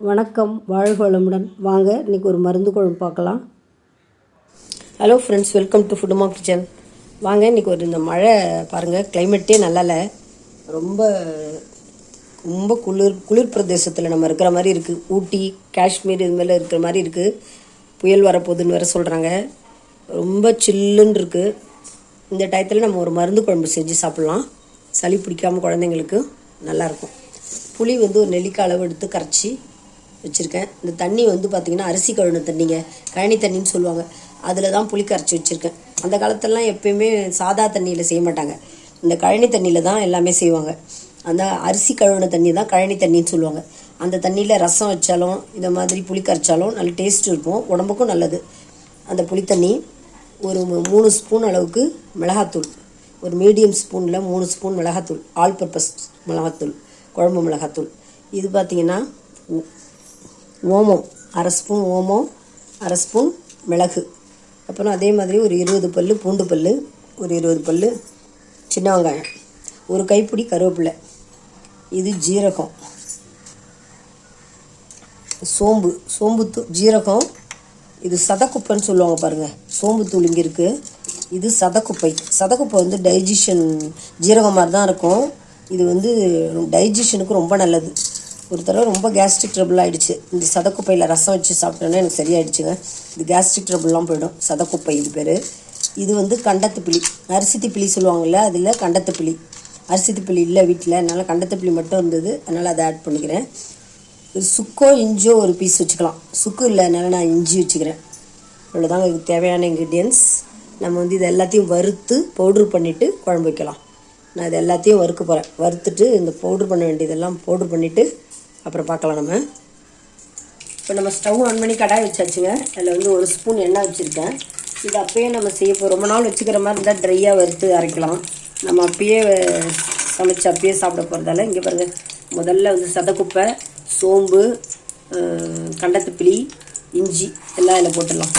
வணக்கம் வாழ்வளமுடன் வாங்க இன்றைக்கி ஒரு மருந்து குழம்பு பார்க்கலாம். Hello friends welcome to Foodma kitchen வாங்க இன்றைக்கி ஒரு இந்த மழை பாருங்கள் கிளைமேட்டே நல்லா ரொம்ப ரொம்ப குளிர் குளிர் பிரதேசத்தில் நம்ம இருக்கிற மாதிரி இருக்குது ஊட்டி காஷ்மீர் இது மாதிரிலாம் இருக்கிற மாதிரி இருக்குது புயல் வரப்போகுதுன்னு வேறு சொல்கிறாங்க ரொம்ப சில்லுன்னு இருக்குது இந்த டயத்தில் நம்ம ஒரு மருந்து குழம்பு செஞ்சு சாப்பிட்லாம். சளி பிடிக்காம குழந்தைங்களுக்கு நல்லாயிருக்கும் புளி வந்து ஒரு நெல்லிக்காய் அளவு எடுத்து கரைச்சி வச்சுருக்கேன். இந்த தண்ணி வந்து பார்த்திங்கன்னா அரிசி கழுவின தண்ணிங்க கழனி தண்ணின்னு சொல்லுவாங்க. அதில் தான் புளி கரைச்சி வச்சுருக்கேன். அந்த காலத்திலலாம் எப்பயுமே சாதா தண்ணியில் செய்ய மாட்டாங்க. இந்த கழனி தண்ணியில் தான் எல்லாமே செய்வாங்க. அந்த அரிசி கழுவின தண்ணி தான் கழனி தண்ணின்னு சொல்லுவாங்க. அந்த தண்ணியில் ரசம் வச்சாலும் இந்த மாதிரி புளி கரைச்சாலும் நல்ல டேஸ்ட் இருக்கும். உடம்புக்கும் நல்லது. அந்த புளித்தண்ணி ஒரு மூணு ஸ்பூன் அளவுக்கு மிளகாத்தூள். ஒரு மீடியம் ஸ்பூனில் மூணு ஸ்பூன் மிளகாத்தூள். ஆல் பர்பஸ் மிளகாத்தூள். குழம்பு மிளகாத்தூள். இது பார்த்தீங்கன்னா ஓமம் அரை ஸ்பூன் ஓமம் அரை ஸ்பூன் மிளகு. அப்புறம் அதே மாதிரி ஒரு இருபது பல்லு பூண்டு பல்லு ஒரு இருபது பல்லு சின்ன வெங்காயம் ஒரு கைப்பிடி கருவேப்பிலை. இது ஜீரகம். சோம்பு சோம்புத்து ஜீரகம். இது சதக்குப்பைன்னு சொல்லுவாங்க பாருங்கள் சோம்பு தூள் இங்கே இருக்குது இது சதக்குப்பை. சதக்குப்பை வந்து டைஜஷன் ஜீரகம் மாதிரி தான் இருக்கும். இது வந்து டைஜஷனுக்கு ரொம்ப நல்லது. ஒரு தடவை ரொம்ப கேஸ்ட்ரிக் ட்ரபிள் ஆகிடுச்சு இந்த சதக்குப்பையில் ரசம் வச்சு சாப்பிட்டோன்னே எனக்கு சரியாயிடுச்சுங்க. இது கேஸ்ட்ரிக் ட்ரபிள்லாம் போயிடும். சதக்குப்பை இது பேர். இது வந்து கண்டத்துப்பிளி அரிசித்து பிளி சொல்லுவாங்கள்ல அதில் கண்டத்துப்பிளி அரிசி இல்லை வீட்டில் அதனால் கண்டத்துப்பிளி மட்டும் இருந்தது. அதனால் அதை ஆட் பண்ணிக்கிறேன். சுக்கோ இஞ்சோ ஒரு பீஸ் வச்சுக்கலாம். சுக்கு இல்லை அதனால நான் இஞ்சி வச்சுக்கிறேன். இவ்வளோதாங்க இதுக்கு தேவையான இன்க்ரீடியன்ஸ் நம்ம வந்து இது எல்லாத்தையும் வறுத்து பவுட்ரு பண்ணிவிட்டு குழம்பு வைக்கலாம். நான் இது எல்லாத்தையும் வறுக்க போகிறேன் வறுத்துட்டு இந்த பவுட்ரு பண்ண வேண்டியதெல்லாம் பவுட்ரு பண்ணிவிட்டு அப்புறம் பார்க்கலாம் நம்ம. இப்போ நம்ம ஸ்டவ் ஆன் பண்ணி கடாய் வச்சாச்சுங்க. அதில் வந்து ஒரு ஸ்பூன் எண்ணெய் வச்சுருக்கேன். இது அப்பயே நம்ம செய்ய ரொம்ப நாள் வச்சுக்கிற மாதிரி இருந்தால் ட்ரையாக வறுத்து அரைக்கலாம். நம்ம அப்பயே சமைச்சு அப்பயே சாப்பிட போகிறதால இங்கே பாருங்க. முதல்ல வந்து சதக்குப்பை சோம்பு கண்டத்துப்பிளி இஞ்சி எல்லாம் இதில் போட்டுடலாம்.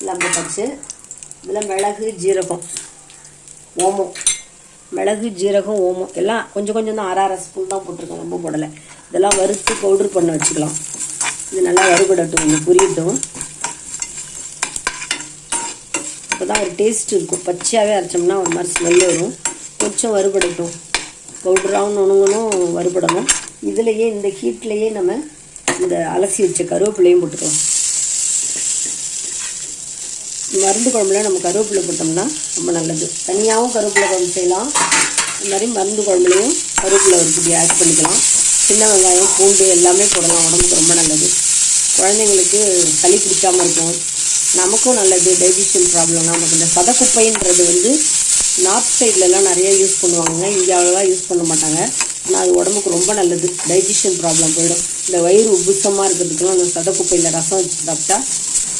எல்லாம் போட்டாச்சு. இதில் மிளகு ஜீரகம் ஓமம். மிளகு ஜீரகம் ஓமம் எல்லாம் கொஞ்சம் கொஞ்சம் தான் அரை அரை ஸ்பூன் தான் போட்டிருக்கேன். ரொம்ப போடலை. இதெல்லாம் வறுத்து பவுட்ரு பண்ண வச்சுக்கலாம். இது நல்லா வறுபடட்டும் கொஞ்சம் புரியட்டும். அப்போ தான் ஒரு டேஸ்ட் இருக்கும். பச்சையாகவே அரைச்சோம்னா ஒரு மாதிரி ஸ்மெல் வரும். கொஞ்சம் வறுபடட்டும். பவுடராகவும் நுணுங்கணும் வறுபடணும். இதுலேயே இந்த ஹீட்லேயே நம்ம இந்த அலசி வச்ச கருவேப்பிலையும் போட்டுக்கலாம். மருந்து குழம்புல நம்ம கருவேப்பிலை போட்டோம்னா ரொம்ப நல்லது. தனியாகவும் கருவேப்பிலை குழம்பு செய்யலாம். இந்த மாதிரி மருந்து குழம்புலையும் கருவேப்பிலை ஒரு ஆட் பண்ணிக்கலாம். சின்ன வெங்காயம் பூண்டு எல்லாமே போடலாம். உடம்புக்கு ரொம்ப நல்லது. குழந்தைங்களுக்கு சளி பிடிக்காமல் இருக்கும். நமக்கும் நல்லது. டைஜஷன் ப்ராப்ளம் நமக்கு இந்த சதக்குப்பைன்றது வந்து நார்த் சைட்லலாம் நிறைய யூஸ் பண்ணுவாங்க இங்கே யூஸ் பண்ண மாட்டாங்க. ஆனால் அது உடம்புக்கு ரொம்ப நல்லது. டைஜஷன் ப்ராப்ளம் போயிடும். இந்த வயிறு உபுசமாக இருக்கிறதுக்குலாம் அந்த சதக்குப்பையில் ரசம் வச்சு சாப்பிட்டா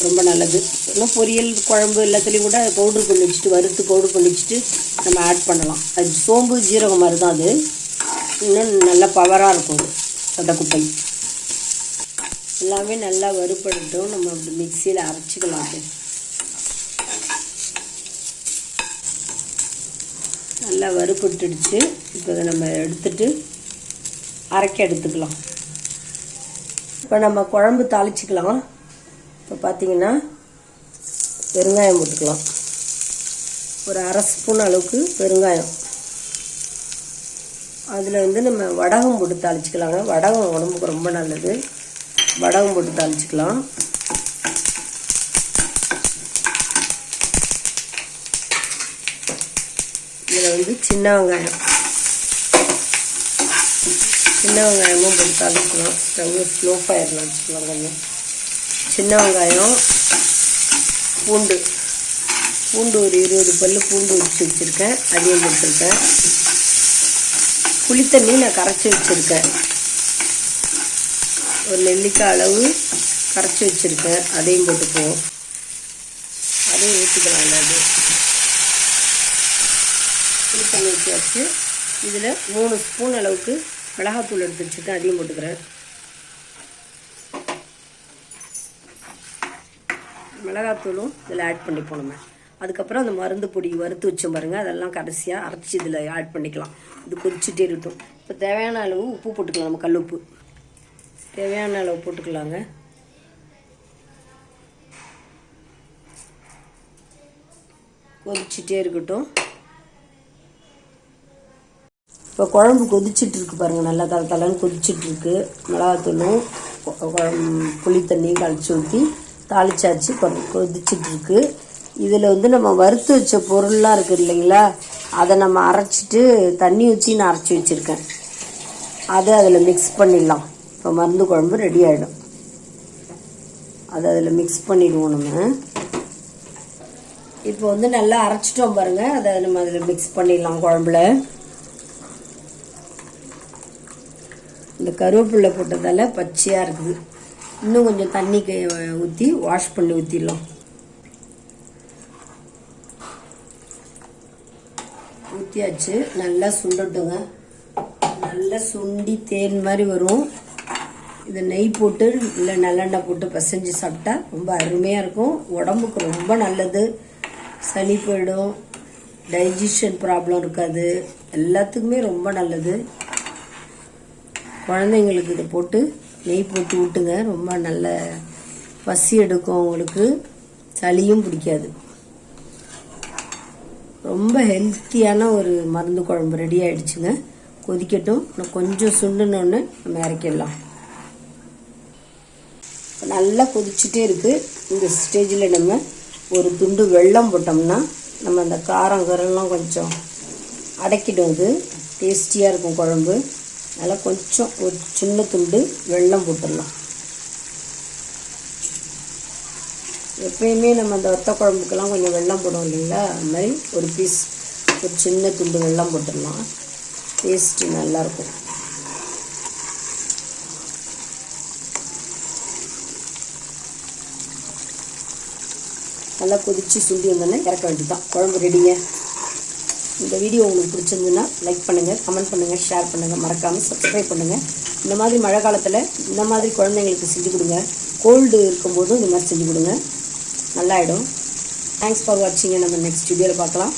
ரொம்ப நல்லது. இன்னும் பொரியல் குழம்பு எல்லாத்துலேயும் கூட பவுட்ரு பண்ணி வச்சுட்டு வறுத்து பவுட்ரு பண்ணி வச்சுட்டு நம்ம ஆட் பண்ணலாம். அது சோம்பு ஜீரகம் மாதிரி தான் அது. இன்னும் நல்ல பவராக இருக்கும் சதக்குப்பை எல்லாமே நல்லா வறுபடட்டும் நம்ம அப்படி மிக்சியில் அரைச்சிக்கலாம் நல்லா வறுபட்டுடுச்சு. இப்போ இதை நம்ம எடுத்துட்டு அரைக்க எடுத்துக்கலாம். இப்போ நம்ம குழம்பு தாளிச்சிக்கலாம். இப்போ பார்த்தீங்கன்னா பெருங்காயம் போட்டுக்கலாம் ஒரு அரை ஸ்பூன் அளவுக்கு பெருங்காயம். அதில் வந்து நம்ம வடகம் போட்டு தாளிச்சிக்கலாங்க. வடகம் உடம்புக்கு ரொம்ப நல்லது. வடகம் போட்டு தாளிச்சிக்கலாம். இதில் வந்து சின்ன வெங்காயம். சின்ன வெங்காயமும் போட்டு தாளிச்சிக்கலாம். ஸ்டவ் ஸ்லோ ஃபயரில் வச்சுக்கலாம் கொஞ்சம். சின்ன வெங்காயம் பூண்டு. பூண்டு ஒரு இருபது பல் பூண்டு உரிச்சு வச்சுருக்கேன். அதையும் கொடுத்துருக்கேன் புளித்தண்ணி நான் கரைச்சி வச்சுருக்கேன். ஒரு நெல்லிக்காய் அளவு கரைச்சி வச்சுருக்கேன். அதையும் போட்டுக்குவோம். அதையும் ஊற்றிக்கலாம் அது. புளித்தண்ணி ஊற்றி வச்சு இதில் மூணு ஸ்பூன் அளவுக்கு மிளகாத்தூள் எடுத்து வச்சுருக்கேன். அதையும் போட்டுக்கிறேன். மிளகாத்தூளும் இதில் ஆட் பண்ணிப்போம் நம்ம. அதுக்கப்புறம் அந்த மருந்து பொடி வறுத்து வச்சோம் பாருங்கள் அதெல்லாம் கடைசியாக அரைச்சி இதில் ஆட் பண்ணிக்கலாம். இது கொதிச்சுட்டே இருக்கட்டும். இப்போ தேவையான அளவு உப்பு போட்டுக்கலாம் நம்ம கல் உப்பு தேவையான அளவு போட்டுக்கலாங்க. கொதிச்சுட்டே இருக்கட்டும். இப்போ குழம்பு கொதிச்சுட்டு இருக்கு பாருங்கள் நல்லா தலை தலைன்னு கொதிச்சுட்டு இருக்கு. மிளகாத்தூளும் கொ- குழம்பு புளி தண்ணியும் கழிச்சு ஊற்றி தாளிச்சாச்சு. கொ- இருக்குது இதில் வந்து நம்ம வறுத்து வச்ச பொருள்லாம் இருக்குது இல்லைங்களா? அதை நம்ம அரைச்சிட்டு தண்ணி ஊற்றி நான் அரைச்சி வச்சுருக்கேன். அதை அதில் மிக்ஸ் பண்ணிடலாம். இப்போ மருந்து குழம்பு ரெடி ஆகிடும் அதை அதில் மிக்ஸ் பண்ணிடுவோம் நம்ம. இப்போ வந்து நல்லா அரைச்சிட்டோம் பாருங்கள் அதை நம்ம அதில் மிக்ஸ் பண்ணிடலாம் குழம்புல. இந்த கருவேப்பிள்ளை போட்டதால் பச்சையாக இருக்குது. இன்னும் கொஞ்சம் தண்ணி ஊற்றி வாஷ் பண்ணி ஊற்றிடலாம் ஊற்றியாச்சு நல்லா சுண்டட்டுங்க. நல்லா சுண்டி தேன் மாதிரி வரும். இதை நெய் போட்டு இல்லை நல்லெண்ணெய் போட்டு பிசைஞ்சு சாப்பிட்டா ரொம்ப அருமையாக இருக்கும். உடம்புக்கு ரொம்ப நல்லது. சளி போயிடும். டைஜஷன் ப்ராப்ளம் இருக்காது. எல்லாத்துக்குமே ரொம்ப நல்லது. குழந்தைங்களுக்கு இதை போட்டு நெய் போட்டு விட்டுங்க ரொம்ப நல்ல பசி எடுக்கும் அவங்களுக்கு. சளியும் பிடிக்காது. ரொம்ப ஹெல்த்தியான ஒரு மருந்து குழம்பு ரெடி ஆயிடுச்சுங்க. கொதிக்கட்டும். இன்னும் கொஞ்சம் சுண்டுனோன்னு நம்ம இறக்கிடலாம். நல்லா கொதிச்சுட்டே இருக்கு. இந்த ஸ்டேஜில் நம்ம ஒரு துண்டு வெல்லம் போட்டோம்னா நம்ம அந்த காரம் கரெல்லாம் கொஞ்சம் அடக்கிடும் அது டேஸ்டியாக இருக்கும் குழம்பு. அதனால் கொஞ்சம் ஒரு சின்ன துண்டு வெல்லம் போட்டுடலாம். எப்பயுமே நம்ம அந்த வத்த குழம்புக்கெல்லாம் கொஞ்சம் வெள்ளம் போடுவோம் இல்லைங்களா? அது மாதிரி ஒரு பீஸ் ஒரு சின்ன துண்டு வெள்ளம் போட்டுடலாம். டேஸ்ட்டு நல்லாயிருக்கும். நல்லா கொதித்து சுண்டி வந்தோடனே இறக்க வேண்டியதுதான். குழம்பு ரெடிங்க இந்த வீடியோ உங்களுக்கு பிடிச்சிருந்துன்னா லைக் பண்ணுங்கள் கமெண்ட் பண்ணுங்கள் ஷேர் பண்ணுங்கள் மறக்காமல் சப்ஸ்கிரைப் பண்ணுங்கள் இந்த மாதிரி மழை காலத்தில் இந்த மாதிரி குழந்தைங்களுக்கு செஞ்சு கொடுங்க. கோல்டு இருக்கும்போதும் இந்த மாதிரி செஞ்சு கொடுங்க. நல்லாயிடும். தேங்க்ஸ் ஃபார் வாட்சிங்க நம்ம நெக்ஸ்ட் வீடியோவில் பார்க்கலாம்.